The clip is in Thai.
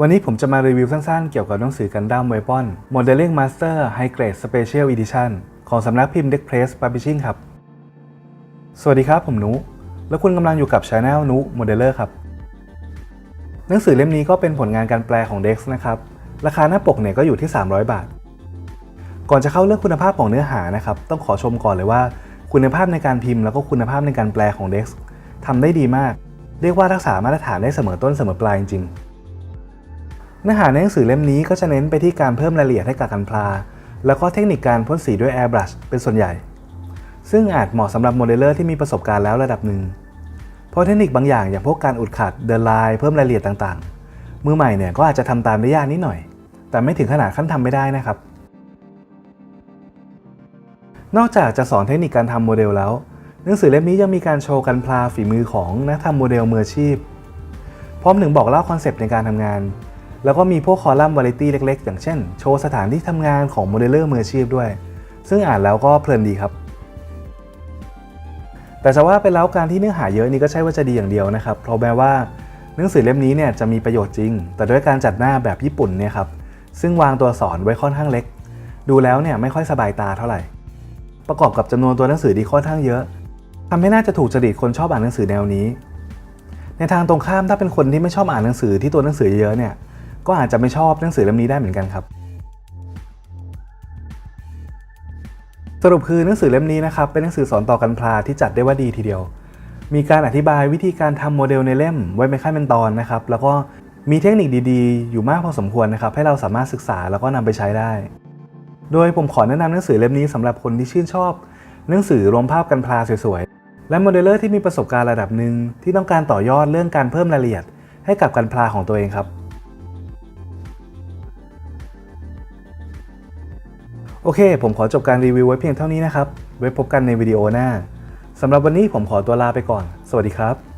วันนี้ผมจะมารีวิวสั้นๆ เกี่ยวกับหนังสือกันดั้มเวปอน Modeling Master High Grade Special Edition ของสำนักพิมพ์ Deck Press Publishing ครับ สวัสดีครับผมนุ และคุณกำลังอยู่กับ Channel นุ Modeler ครับ หนังสือเล่มนี้ก็เป็นผลงานการแปลของ Dex นะครับ ราคาหน้าปกเนี่ยก็อยู่ที่ 300 บาท ก่อนจะเข้าเรื่องคุณภาพของเนื้อหานะครับ ต้องขอชมก่อนเลยว่า คุณภาพในการพิมพ์แล้วก็คุณภาพในการแปลของ Dex ทำได้ดีมาก เรียกว่ารักษามาตรฐานได้เสมอต้นเสมอปลายจริงๆ เนื้อหาในหนังสือเล่มนี้ก็จะเน้นไปที่การเพิ่มรายละเอียดให้กับกันพลา แล้วก็เทคนิคการพ่นสีด้วย Airbrush เป็นส่วนใหญ่ ซึ่งอาจเหมาะสำหรับโมเดลเลอร์ที่มีประสบการณ์แล้วระดับหนึ่งเพราะเทคนิคบางอย่างอย่างพวกการอุดขัดเดินลายเพิ่มรายละเอียดต่างๆ มือใหม่เนี่ยก็อาจจะทำตามได้ยากนิดหน่อย แต่ไม่ถึงขนาดขั้นทำไม่ได้นะครับ นอกจากจะสอนเทคนิคการทำโมเดลแล้วหนังสือเล่มนี้ยังมีการโชว์กันพลาฝีมือของนักทำโมเดลมืออาชีพ พร้อมถึงบอกเล่าคอนเซปต์ในการทำงาน แล้วก็มีพวกคอลัมน์วาไรตี้เล็กๆ อย่างเช่น โชว์สถานที่ทำงานของโมเดลเลอร์มืออาชีพด้วย ซึ่งอ่านแล้วก็เพลินดีครับ แต่จะว่าไปแล้วการที่เนื้อหาเยอะนี่ก็ใช่ว่าจะดีอย่างเดียวนะครับเพราะแม้ว่าหนังสือเล่มนี้เนี่ยจะมีประโยชน์จริง แต่ด้วยการจัดหน้าแบบญี่ปุ่นเนี่ยครับซึ่งวางตัวสอนไว้ค่อนข้างเล็ก ดูแล้วเนี่ยไม่ค่อยสบายตาเท่าไหร่ ประกอบกับจำนวนตัวหนังสือที่ค่อนข้างเยอะทำให้น่าจะถูกจริตคนชอบอ่านหนังสือแนวนี้ ในทางตรงข้ามถ้าเป็นคนที่ไม่ชอบอ่านหนังสือที่ตัวหนังสือเยอะเนี่ย ก็อาจจะไม่ชอบหนังสือเล่มนี้ได้เหมือนกันครับ สรุปคือหนังสือเล่มนี้นะครับเป็นหนังสือสอนต่อกันพลาที่จัดได้ว่าดีทีเดียว มีการอธิบายวิธีการทำโมเดลในเล่มไว้เป็นขั้นเป็นตอนนะครับ แล้วก็มีเทคนิคดีๆ อยู่มากพอสมควรนะครับ ให้เราสามารถศึกษาแล้วก็นำไปใช้ได้ โดยผมขอแนะนำหนังสือเล่มนี้สำหรับคนที่ชื่นชอบ หนังสือรวมภาพกันพลาสวยๆ และโมเดลเลอร์ที่มีประสบการณ์ระดับหนึ่งที่ต้องการต่อยอดเรื่องการเพิ่มรายละเอียดให้กับกันพลาของตัวเองครับ โอเค ผมขอจบการรีวิวไว้เพียงเท่านี้นะครับ ไว้พบกันในวิดีโอหน้าสำหรับวันนี้ผมขอตัวลาไปก่อน สวัสดีครับ